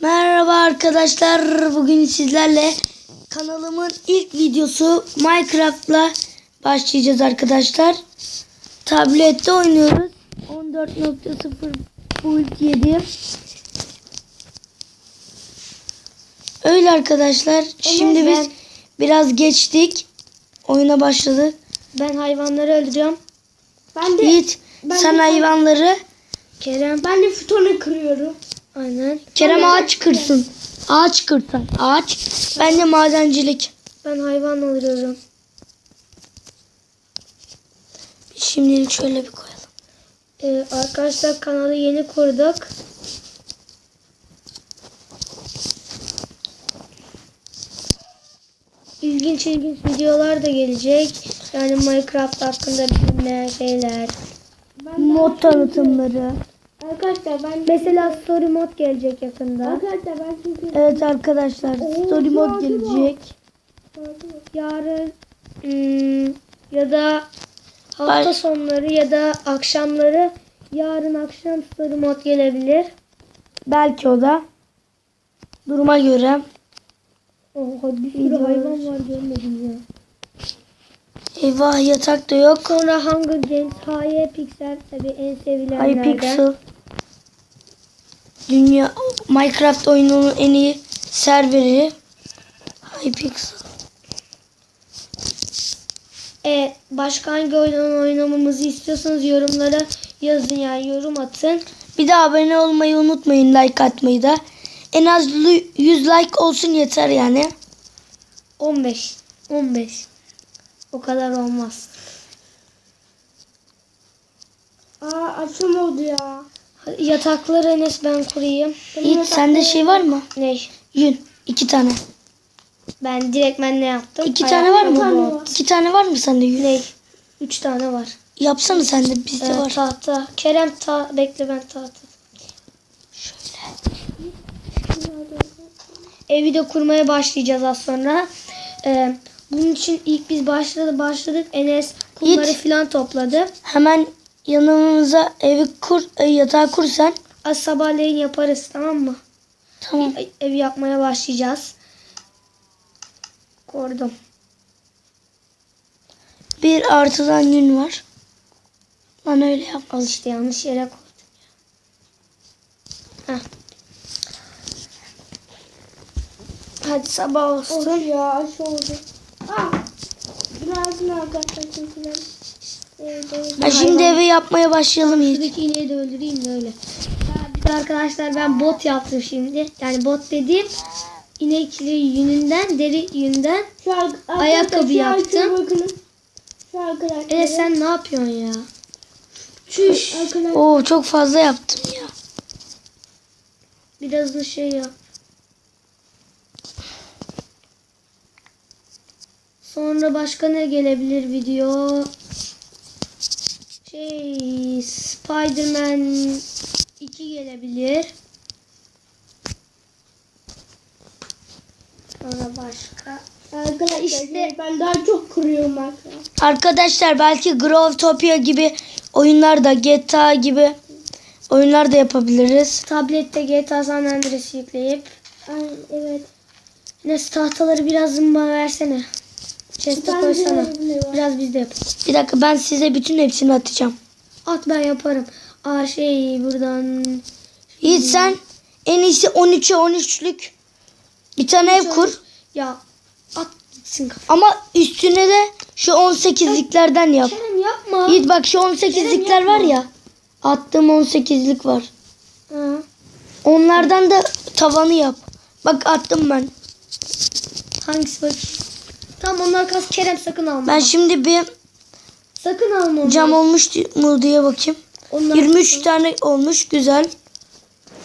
Merhaba arkadaşlar. Bugün sizlerle kanalımın ilk videosu Minecraft'la başlayacağız arkadaşlar. Tablette oynuyoruz. 14.0 Build 7. Öyle arkadaşlar. Şimdi biz ben- biraz geçtik. Oyuna başladık. Ben hayvanları öldürüyorum. Ben de Yiğit ben sen de- hayvanları Kerem. Ben de futonu kırıyorum. Aynen. Kerem de- ağaç kırsın. Ağaç kırsan. Ağaç. Ben de madencilik. Ben hayvan alıyorum. Şimdilik şöyle bir koyalım. Ee, arkadaşlar kanalı yeni kurduk. İlginç ilginç videolar da gelecek. Yani Minecraft hakkında bilinmeyen şeyler. Mod tanıtımları. Arkadaşlar ben mesela story mod gelecek yakında. Arkadaşlar ben çünkü Evet arkadaşlar story mod gelecek. Yarın hmm, ya da hafta Ay. sonları ya da akşamları yarın akşam story mod gelebilir. Belki o da. Duruma göre. Oha bir sürü Videolar. hayvan var görmedim ya. Eyvah yatak da yok. Sonra Hunger Games, Haye Pixel tabi en sevilenlerden. Hypixel. Dünya Minecraft oyununun en iyi serveri. Hypixel. E, başka hangi oyunun oynamamızı istiyorsanız yorumlara yazın yani yorum atın. Bir de abone olmayı unutmayın. Like atmayı da. En az 100 like olsun yeter yani. 15. 15. O kadar olmaz. aa oldu ya. Hadi Yatakları Enes ben kurayım. Yiğit sende şey var mı? Ne? Yün. iki tane. Ben direkt ben ne yaptım? İki Ayak- tane var mı? tane var. İki tane var mı sende yün? Ne? Üç tane var. Yapsana sen de bizde Ee, var. tahta. Kerem ta bekle ben tahta. Evi de kurmaya başlayacağız az sonra. Ee, bunun için ilk biz başladı başladık. Enes kumları Yiğit. falan topladı. Hemen yanımıza evi kur, e, yatağı kur sen. Az sabahleyin yaparız tamam mı? Tamam. Evi yapmaya başlayacağız. Kordum. Bir artıdan yün var. Lan öyle yap. Al işte yanlış yere koydum. Heh. Hadi sabah olsun. Oldu ya aş oldu. Aa. Birazdan arkadaşlar Ha, şimdi evi yapmaya başlayalım Yiğit. Şuradaki ineği de öldüreyim de öyle. Ya Bir de arkadaşlar ben bot yaptım şimdi. Yani bot dediğim inekli yününden, deri yününden. şu Ayakkabı yaptım. Şu arkadaşlar. E sen ne yapıyorsun ya? Çüş. Oo çok fazla yaptım ya. Biraz da şey yap. Sonra başka ne gelebilir video? Şey Spider-Man 2 gelebilir. Sonra başka. Arkadaşlar İşte- ben daha çok kuruyorum arkadaşlar. Arkadaşlar belki Growtopia gibi oyunlar da GTA gibi oyunlar da yapabiliriz. Tablette GTA San Andreas yükleyip. Ay, evet. Neyse tahtaları biraz bana versene. Chest'e koysana. var? Biraz biz de yapalım. Bir dakika ben size bütün hepsini atacağım. At ben yaparım. Aa şey buradan Yiğit sen en iyisi 13'e 13'lük bir tane ev kur. ya at gitsin kafa. Ama üstüne de şu 18'liklerden yap. Kerem yapma. Yiğit bak şu 18'likler var ya. Attığım 18'lik var. Ha. Onlardan da tavanı yap. Bak attım ben. Hangisi bakayım? Tamam onlar kas Kerem sakın alma. Ben şimdi bir sakın alma cam olmuş mu diye bakayım. Onlar, 23 tane olmuş güzel.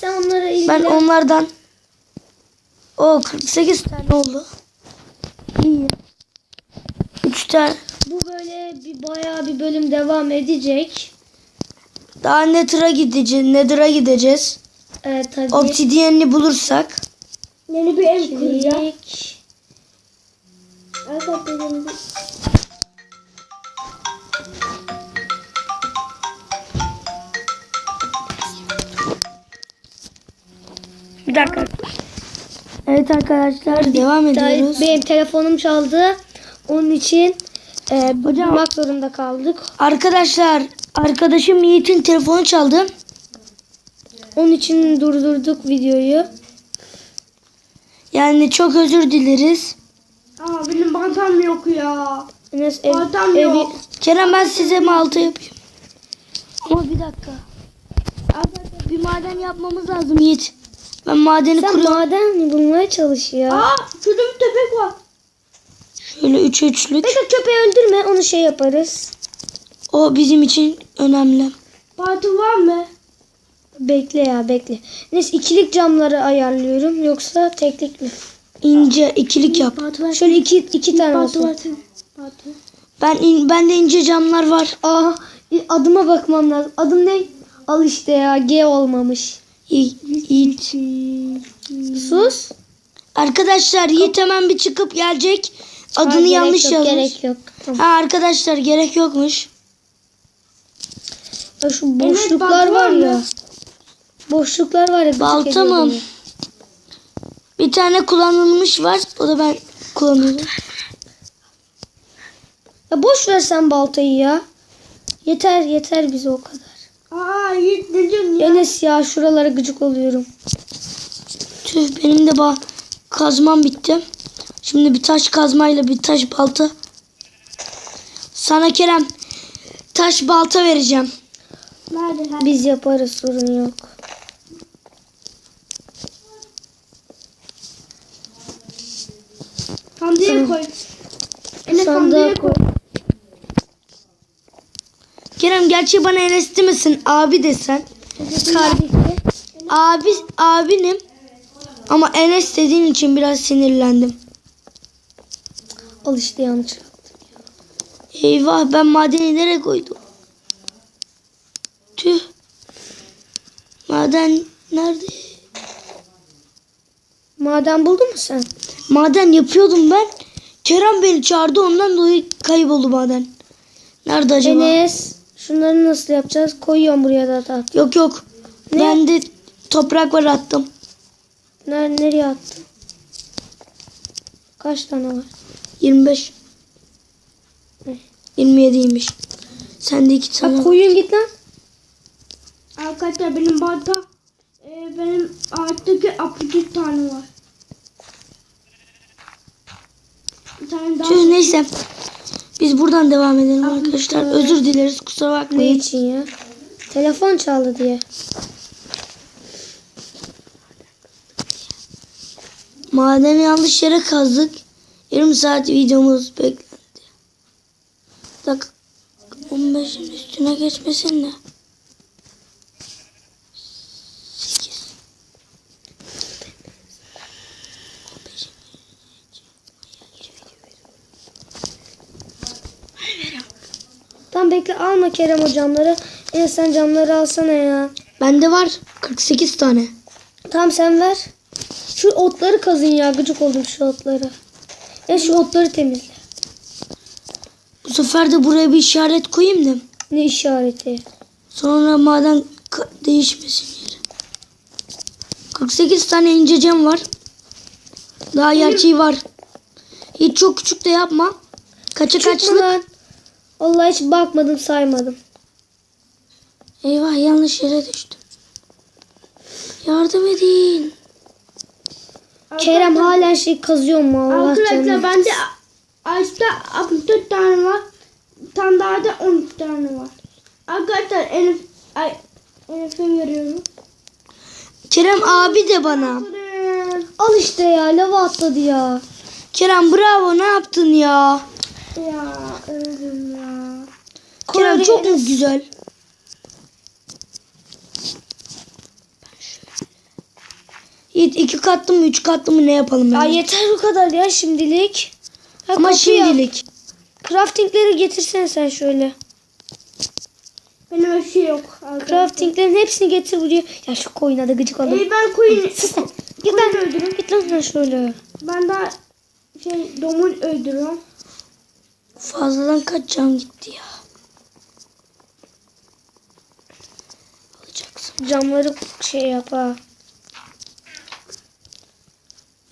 Sen onlara ilgilen. Ben onlardan o 48 tane oldu. İyi. 3 tane. Bu böyle bir bayağı bir bölüm devam edecek. Daha Nether'a gideceğiz. Nether'a gideceğiz. Ee, tabii. Obsidiyenini bulursak. Yeni bir ev kuracağım. Arkadaşlar benim bir- dakika. Evet arkadaşlar devam ediyoruz. Benim telefonum çaldı. Onun için e, durmak zorunda kaldık. Arkadaşlar arkadaşım Yiğit'in telefonu çaldı. Onun için durdurduk videoyu. Yani çok özür dileriz. Aa benim bantam yok ya. Enes ev, Bantam evi, yok. Kerem ben size malta yapayım. Ama bir dakika. Arkadaşlar bir maden yapmamız lazım Yiğit. Ben madeni sen kuruyorum. maden bulmaya çalış ya. Aa şurada bir köpek var. Şöyle üç üçlük. Peki köpeği öldürme onu şey yaparız. O bizim için önemli. Bantam var mı? Bekle ya bekle. Neyse ikilik camları ayarlıyorum yoksa teklik mi? İnce ikilik yap. Şöyle iki, iki tane olsun. Ben in, bende ince camlar var. Aa adıma bakmam lazım. Adım ne? Al işte ya G olmamış. Yi- Yiğit. Sus. Arkadaşlar Yiğit hemen bir çıkıp gelecek. Adını Ha, gerek yanlış yok, yazmış. Gerek yok. Tamam. Ha arkadaşlar gerek yokmuş. Ya şu boşluklar balta var ya. Boşluklar var ya. Balta mı? Bir tane kullanılmış var. O da ben kullanıyorum. Ya boş ver sen baltayı ya. Yeter yeter bize o kadar. Aa diyorsun ya? Enes ya şuralara gıcık oluyorum. Tüh benim de ba kazmam bitti. Şimdi bir taş kazmayla bir taş balta. Sana Kerem taş balta vereceğim. Nerede? Biz yaparız sorun yok. Sandığa koy. Enes Sandığa koy. Kerem gerçi bana Enes'ti misin? Abi desen. Kardeşi. Abi abinim. Ama Enes dediğin için biraz sinirlendim. Al işte yanlış. Eyvah ben madeni nereye koydum? Tüh. Maden nerede? Maden buldun mu sen? Maden yapıyordum ben. Kerem beni çağırdı ondan dolayı kayboldu maden. Nerede acaba? Enes. Şunları nasıl yapacağız? Koyuyorum buraya da taht. Yok yok. Ne? Ben de toprak var attım. Nereye, nereye attın? Kaç tane var? 25. Ne? 27'ymiş. Sende iki Ha, tane. koyun git lan. Arkadaşlar benim banta e, benim ağaçtaki 61 tane var. Bir tane daha. Tüh neyse. Biz buradan devam edelim arkadaşlar. Özür dileriz kusura Ne bakmayın. için ya? Telefon çaldı diye. Madeni yanlış yere kazdık. Yarım saat videomuz beklendi. Dak 15'in üstüne geçmesin de. 8. Tamam alma Kerem o camları. Enes sen camları alsana ya. Bende var 48 tane. Tamam sen ver. Şu otları kazın ya. Gıcık oldum şu otları. Ya şu otları temizle. Bu sefer de buraya bir işaret koyayım da. Ne işareti? Sonra maden değişmesin yeri. 48 tane ince cam var. Daha gerçeği var. Hiç çok küçük de yapma. Kaça kaçlık? lan. Vallahi hiç bakmadım saymadım. Eyvah yanlış yere düştüm. Yardım edin. Kerem halen şey kazıyor mu Allah Arkadaşlar canını. bende ağaçta 64 tane var. Bir tane daha da 12 tane var. Arkadaşlar Elif ay Elif'e veriyorum. Kerem abi de bana. Al işte ya lava atladı ya. Kerem bravo ne yaptın ya? Ya öldüm ya. Kerem çok mu güzel? Yiğit iki katlı mı üç katlı mı ne yapalım Ya yani? yeter bu kadar ya şimdilik. Ha, Ama yap. şimdilik. Craftingleri getirsene sen şöyle. Benim bir şey yok. Craftinglerin hepsini getir buraya. Ya şu koyuna da gıcık oldum. Ee, ben koyun, Sus lan. Git lan. Git lan sen şöyle. ben daha şey domuz öldürüyorum. Fazladan kaç can gitti ya? Alacaksın. Camları şey yap ha.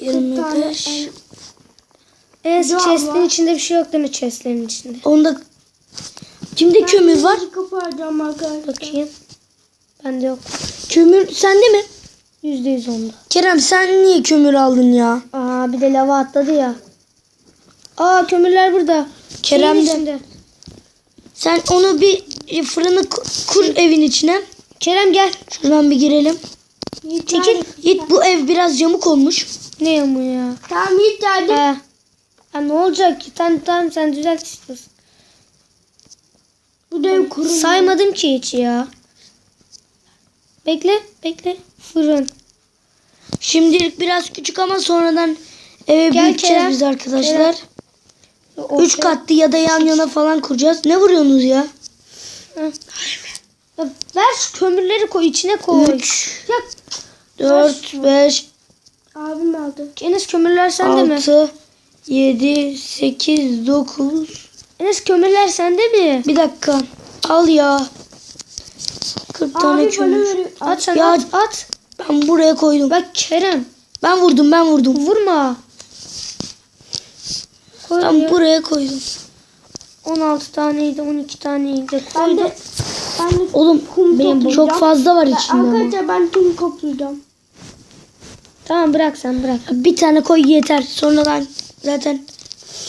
25. Enes Daha chest'in içinde bir şey yok değil mi chest'lerin içinde? Onda kimde kömür var? Arayacağım arkadaşlar. Bakayım. Bende yok. Kömür sende mi? Yüzde yüz onda. Kerem sen niye kömür aldın ya? Aa bir de lava atladı ya. Aa kömürler burada. Kerem Şeyin de. Sen onu bir fırını ku- kur evin içine. Kerem gel. Şuradan bir girelim. Yiğit Çekil. Yiğit bu ev biraz yamuk olmuş. Ne yamu ya? Tamam Yiğit nerede? Ha. Ha, ne olacak ki? Tamam tamam sen düzelt istiyorsun. Bu da ev kurulu. Saymadım ki hiç ya. Bekle bekle. Fırın. Şimdilik biraz küçük ama sonradan eve Gel büyüteceğiz Kerem. biz arkadaşlar. Kerem. O- Üç katlı ya da yan yana falan kuracağız. Ne vuruyorsunuz ya? Ya ver şu kömürleri koy içine koy. 3, Ya 4, 5, Abim aldı. Enes kömürler sende mi? 6, 7, 8, 9. Enes kömürler sende mi? Bir dakika. Al ya. 40 tane Abi kömür. At sen Ya- at at. Ben buraya koydum. Bak Kerem Ben vurdum ben vurdum. vurma. Koy Ben buraya. buraya koydum. 16 taneydi 12 taneydi. Ben de ben de Oğlum kum benim toplayacağım. çok fazla var Ben- içinde. Arkadaşlar ben kum toplayacağım. Tamam bırak sen bırak. Bir tane koy yeter. Sonradan zaten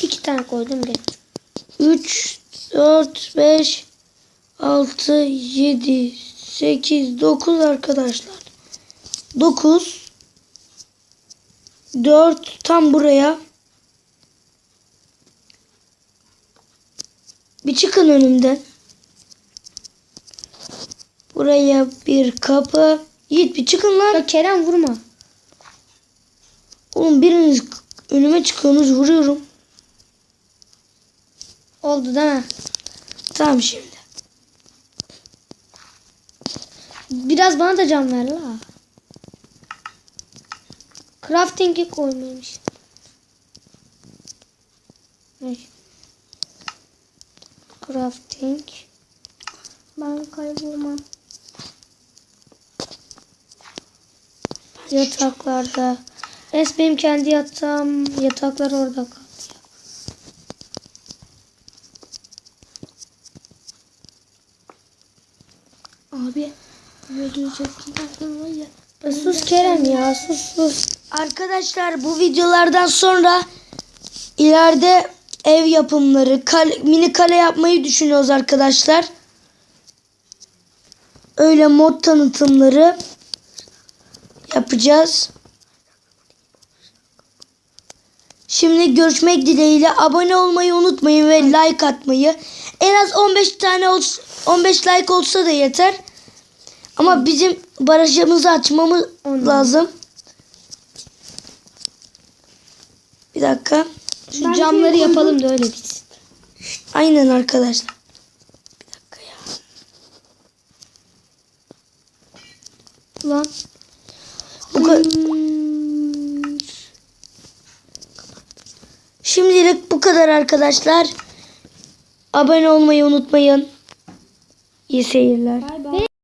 2 tane koydum gel. 3, 4, 5, 6, 7, 8, 9 arkadaşlar. 9, 4 tam buraya. Bir çıkın önümden. Buraya bir kapı. Yiğit bir çıkın lan. Bak Kerem vurma. Oğlum biriniz önüme çıkıyorsunuz vuruyorum. Oldu değil mi? Tamam şimdi. Biraz bana da can ver la. Crafting'i koymamış. Ay. Crafting. Ben kaybolmam. Yataklarda. Es benim kendi yatağım. Yataklar orada kaldı. Abi. Ya sus Kerem ya sus sus. Arkadaşlar bu videolardan sonra ileride ev yapımları, kale- mini kale yapmayı düşünüyoruz arkadaşlar. Öyle mod tanıtımları yapacağız. Şimdi görüşmek dileğiyle abone olmayı unutmayın ve like atmayı. En az 15 tane ol- 15 like olsa da yeter. Ama bizim barajımızı açmamız lazım. Bir dakika. Şu Ben camları yapalım da öyle bitsin. Aynen arkadaşlar. Bir dakika ya. Ulan. Bu ka- Şimdilik bu kadar arkadaşlar. Abone olmayı unutmayın. İyi seyirler. Bay